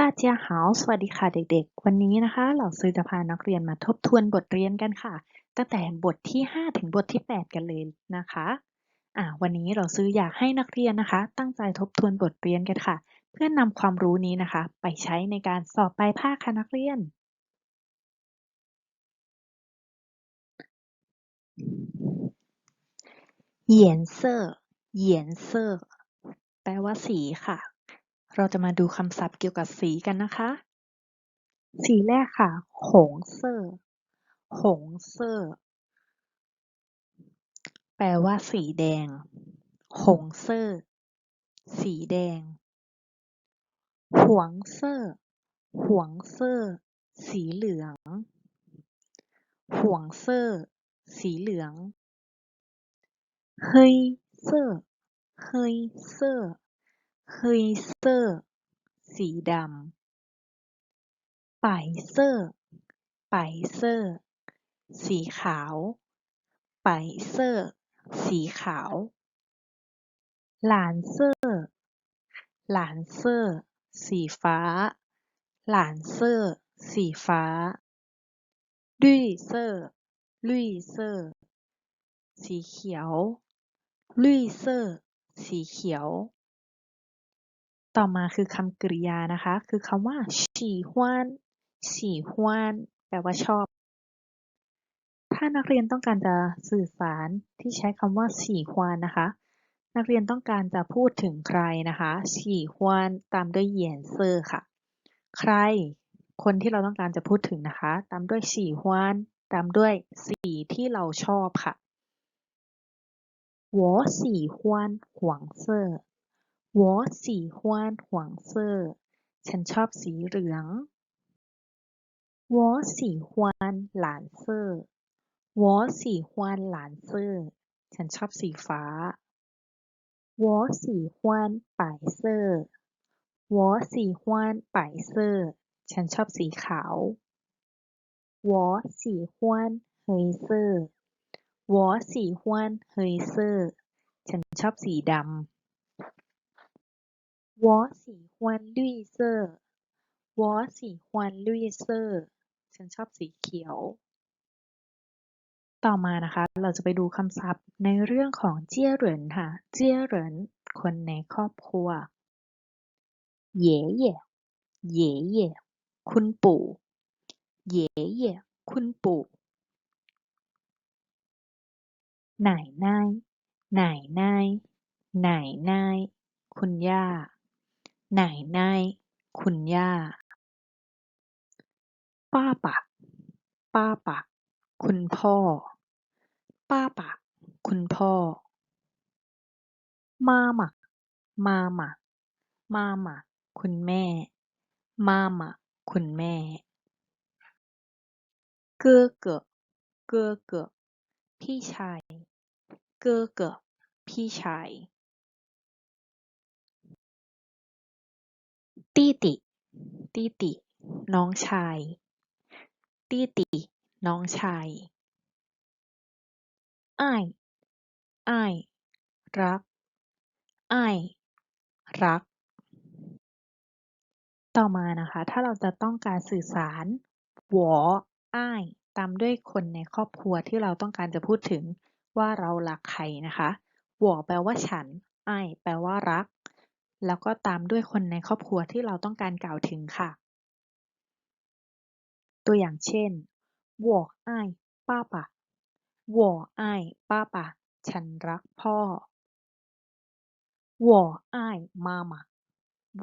大家好สวัสดีค่ะเด็กๆ วันนี้นะคะ เราซื้อจะพานักเรียนมาทบทวนบทเรียนกันค่ะ ตั้งแต่บทที่ 5 ถึงบทที่ 8 กันเลยนะคะอ่าวันนี้เราซื้ออยากให้นักเรียนนะคะ ตั้งใจทบทวนบทเรียนกันค่ะ เพื่อนนำความรู้นี้นะคะ ไปใช้ในการสอบปลายภาคค่ะนักเรียน เหยียนเซอร์เหยียนเซอร์แปลว่าสีค่ะ เราจะมาดูคำศัพท์เกี่ยวกับสีกันนะคะ สีแรกค่ะ หงเซอร์ หงเซอร์ แปลว่าสีแดง หงเซอร์ สีแดง หวงเซอร์ หวงเซอร์ สีเหลือง หวงเซอร์ สีเหลือง เฮยเซอร์ เฮยเซอร์ เฮเซอร์สีดำป่ายเซอร์ป่ายเซอร์สีขาวป่ายเซอร์สีขาวหลานเซอร์หลานเซอร์สีฟ้า หลานเซอร์สีฟ้าลุยเซอร์ลุยเซอร์สีเขียวลุยเซอร์สีเขียว ต่อมาคือคำกริยานะคะ คือคำว่าฉี่ฮวน ฉี่ฮวน แปลว่าชอบ ถ้านักเรียนต้องการจะสื่อสารที่ใช้คำว่าฉี่ฮวนนะคะ นักเรียนต้องการจะพูดถึงใครนะคะฉี่ฮวนตามด้วยเหยียนเซอร์ค่ะ ใคร คนที่เราต้องการจะพูดถึงนะคะ ตามด้วยฉี่ฮวนตามด้วยสีที่เราชอบค่ะ我喜欢黄色 我喜欢黄色ฉันชอบสีเหลือง我喜欢蓝色我喜欢蓝色ฉันชอบสีฟ้า我喜欢白色我喜欢白色ฉันชอบสีขาว我喜欢黑色我喜欢黑色ฉันชอบสีดำ 我喜欢绿色我喜欢绿色ฉันชอบสีเขียว ต่อมานะคะ เราจะไปดูคำศัพท์ในเรื่องของเจี้ยเหรินค่ะ เจี้ยเหริน คนในครอบครัว เย่เย่เย่เย่คุณปู่ เย่เย่คุณปู่ หน่ายนาย หน่ายนาย หน่ายนาย คุณย่า ห นายนายคุณย่า ป้าปะ ป้าปะ คุณพ่อ ป้าปะ คุณพ่อ มาหมะมาหมะมาหมะคุณแม่ มาหมะคุณแม่ เก้อเกอเก้อเกอพี่ชาย เก้อเกอพี่ชาย ตี้ติ ตี้ติ น้องชาย ตี้ติ น้องชายอ้ายอ้ายรักอ้ายรัก ต่อมานะคะ ถ้าเราจะต้องการสื่อสารหวออ้าย ตามด้วยคนในครอบครัวที่เราต้องการจะพูดถึงว่าเรารักใครนะคะหวอแปลว่าฉันอ้ายแปลว่ารัก แล้วก็ตามด้วยคนในครอบครัวที่เราต้องการกล่าวถึงค่ะ ตัวอย่างเช่น我爱爸爸我爱爸爸ฉันรักพ่อ我爱妈妈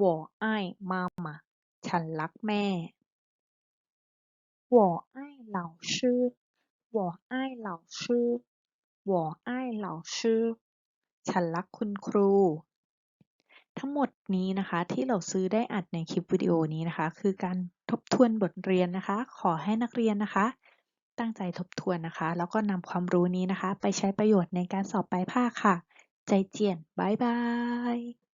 我爱妈妈ฉันรักแม่我爱老师我爱老师我爱老师ฉันรักคุณครู ทั้งหมดนี้นะคะที่เราซื้อได้อัดในคลิปวิดีโอนี้นะคะ คือการทบทวนบทเรียนนะคะ ขอให้นักเรียนนะคะ ตั้งใจทบทวนนะคะ แล้วก็นำความรู้นี้นะคะ ไปใช้ประโยชน์ในการสอบปลายภาคค่ะ ใจเจียนบายบาย